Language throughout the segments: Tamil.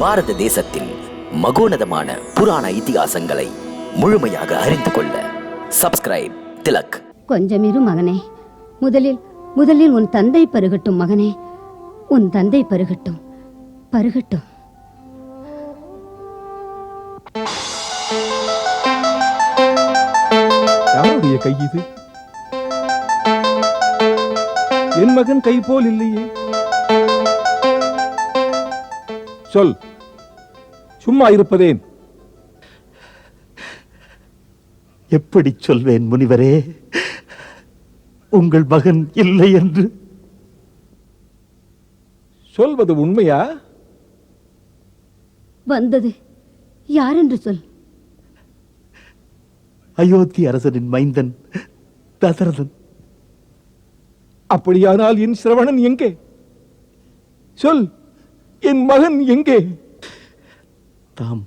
பாரத தேசத்தின் மகோனதமான புராண இதிகாசங்களை முழுமையாக அறிந்து கொள்ள சப்ஸ்கிரைப் திலக். கொஞ்சம் இரு மகனே. முதலில் முதலில் உன் தந்தை பருகட்டும் மகனே. உன் தந்தை பருகட்டும். பருகட்டும். யாருடைய கை இது? என் மகன் கை போல் இல்லையே. சொல். சும்மா இருப்பதேன். எப்படி சொல்வேன் முனிவரே? உங்கள் மகன் இல்லை என்று. சொல்வது உண்மையா? வந்தது. யாரென்று சொல். அயோத்தி அரசனின் மைந்தன் தசரதன். அப்படியானால் என் சிரவணன் எங்கே? சொல். என் மகன் எங்கே? தாம்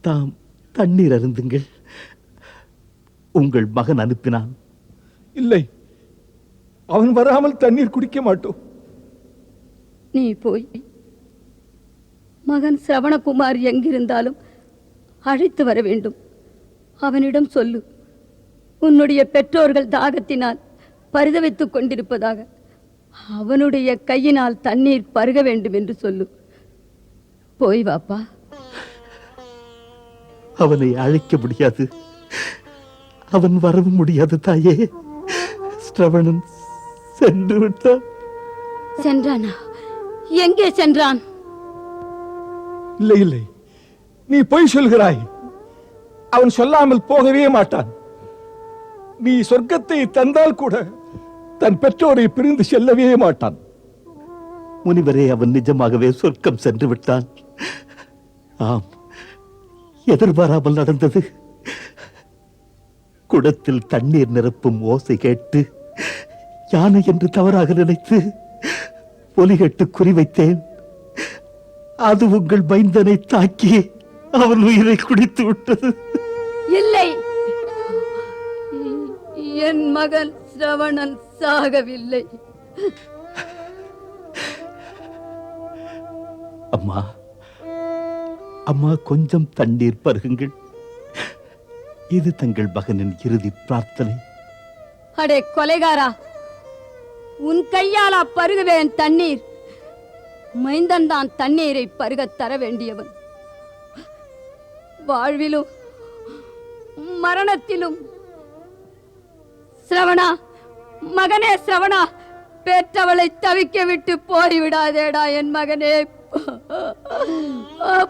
தாம் தண்ணீர் அருந்துங்கள். உங்கள் மகன் அனுப்பினான். இல்லை. அவன் வராமல் தண்ணீர் குடிக்க மாட்டோம் நீ போய் மகன் சிரவணகுமார் எங்கிருந்தாலும் அழைத்து வர வேண்டும். அவனிடம் சொல்லு. உன்னுடைய பெற்றோர்கள் தாகத்தினால் பரிதவித்துக் கொண்டிருப்பதாக. அவனுடைய கையினால் தண்ணீர் பருக வேண்டும் என்று சொல்லு. போய் வாப்பா. அவனை அழைக்க முடியாது. அவன் வரவும் முடியாது தாயே. ஸ்ரவணன் சென்று விட்டான். சென்றானா? எங்கே சென்றான்? இல்லை இல்லை. நீ பொய் சொல்கிறாய். அவன் சொல்லாமல் போகவே மாட்டான். நீ சொர்க்கத்தை தந்தால் கூட தன் பெற்றோரை பிரிந்து செல்லவே மாட்டான். முனிவரே அவன் நிஜமாகவே சொர்க்கம் சென்று விட்டான் ஆம் எதிர்பாராமல் நடந்தது. குடத்தில் தண்ணீர் நிரப்பும் ஓசை கேட்டு யானை என்று தவறாக நினைத்து ஒலி கேட்டு குறிவைத்தேன் அது உங்கள் மைந்தனை தாக்கி அவன் உயிரை குடித்து விட்டது. இல்லை. என் மகன் சிரவணன் சாகவில்லை. அம்மா அம்மா கொஞ்சம் தண்ணீர் பருகுங்கள். இது தங்கள் மகனின் இறுதி பிரார்த்தனை. அடே கொலைகாரா உன் கையாலா பருகுவேன் தண்ணீர். மைந்தன் தான் தண்ணீரை பருகத் தர வேண்டியவன். வாழ்விலும் மரணத்திலும். சிரவணா மகனே சிரவணா பெற்றவளை தவிக்க விட்டு போய்விடாதேடா என் மகனே.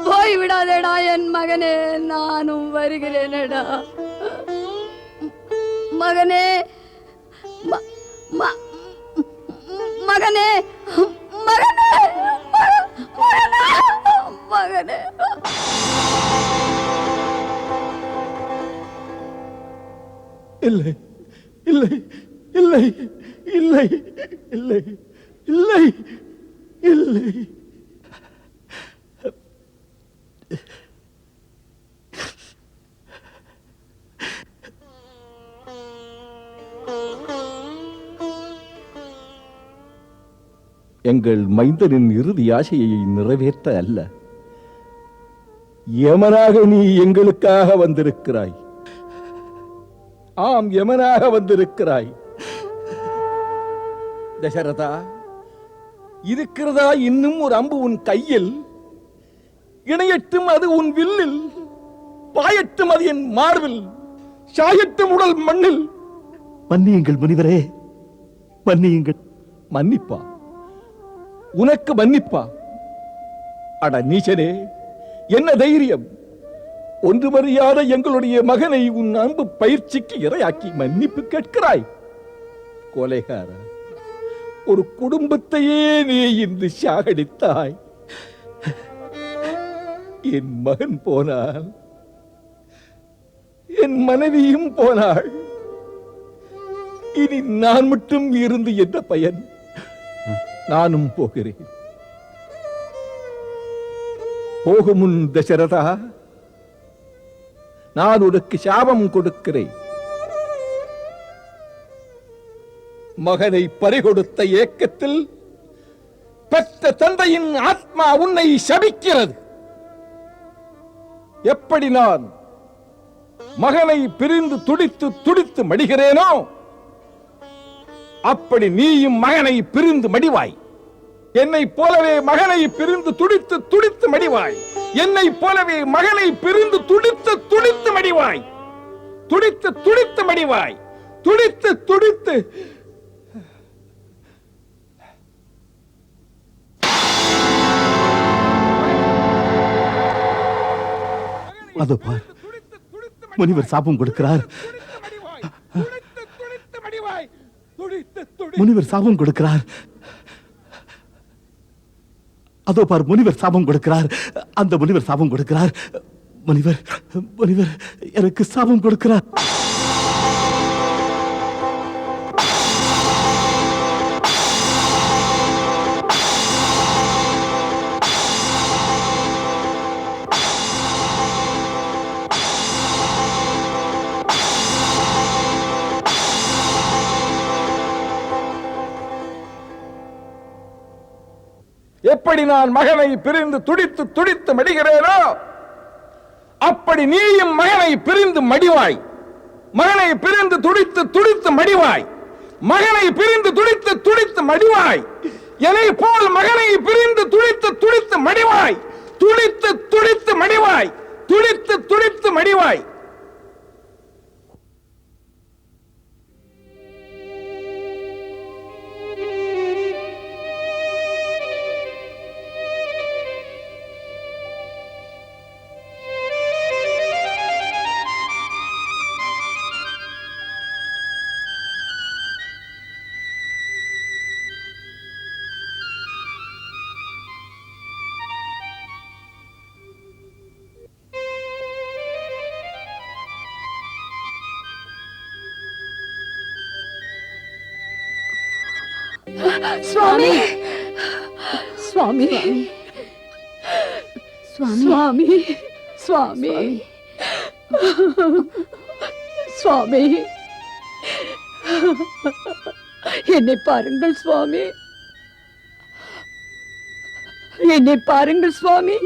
போய்விடாதேடா என் மகனே நானும் வருகிறேனடா. மகனே மகனே மகனே மகனே மகனே. இல்லை இல்லை. இல்லை இல்லை இல்லை இல்லை இல்லை. எங்கள் மைந்தனின் இறுதி ஆசையை நிறைவேற்ற அல்ல. யமனாக நீ எங்களுக்காக வந்திருக்கிறாய். ஆம் யமனாக வந்திருக்கிறாய். தசரதா இருக்கிறதா இன்னும் ஒரு அம்பு உன் கையில்? இணையட்டும் அது உன் வில்லில் பாயட்டும் அது என் மார்பில் சாயட்டும் உடல் மண்ணில். மன்னியுங்கள் முனிவரே மன்னியுங்கள். மன்னிப்பா. உனக்கு மன்னிப்பா. அட நீச்சனே என்ன தைரியம்? ஒன்றுமறியாத எங்களுடைய மகனை உன் அன்பு பயிற்சிக்கு இரையாக்கி மன்னிப்பு கேட்கிறாய். கொலைகாரா ஒரு குடும்பத்தையே நீ இன்று சாகடித்தாய். என் மகன் போனால் என் மனைவியும் போனாள். இனி நான் மட்டும் இருந்து என்ற பயன் நானும் போகிறேன். போகும் தசரதா நான் உனக்கு சாபம் கொடுக்கிறேன். மகனை பறிகொடுத்த ஏக்கத்தில் பெற்ற தந்தையின் ஆத்மா உன்னை சபிக்கிறது. எப்படி நான் மகனை பிரிந்து துடித்து துடித்து மடிகிறேனோ அப்படி நீயும் மகனை பிரிந்து மடிவாய். என்னை போலவே மகனை பிரிந்து துடித்து துடித்து மடிவாய். என்னை போலவே மகனை பிரிந்து துடித்து துடித்து மடிவாய். துடித்து துடித்து மடிவாய். துடித்து துடித்து அதோ பார். முனிவர் சாபம் கொடுக்கிறார். முனிவர் சாபம் கொடுக்கிறார். அதோ பார் முனிவர் சாபம் கொடுக்கிறார். அந்த முனிவர் சாபம் கொடுக்கிறார். முனிவர் முனிவர் எனக்கு சாபம் கொடுக்கிறார். எப்படி நான் மகனை பிரிந்து துடித்து துடித்து மடிகிறேனோ? அப்படி நீயும் மகனை பிரிந்து மடிவாய். மகனை பிரிந்து துடித்து துடித்து மடிவாய். மகனை பிரிந்து துடித்து துடித்து மடிவாய். என்னை போல் மகனை பிரிந்து துடித்து துடித்து மடிவாய். துடித்து துடித்து மடிவாய். துடித்து துடித்து மடிவாய். சுவாமி! சுவாமி! சுவாமி! சுவாமி! சுவாமி! என்னை பாருங்கள் சுவாமி! என்னை பாருங்கள் சுவாமி!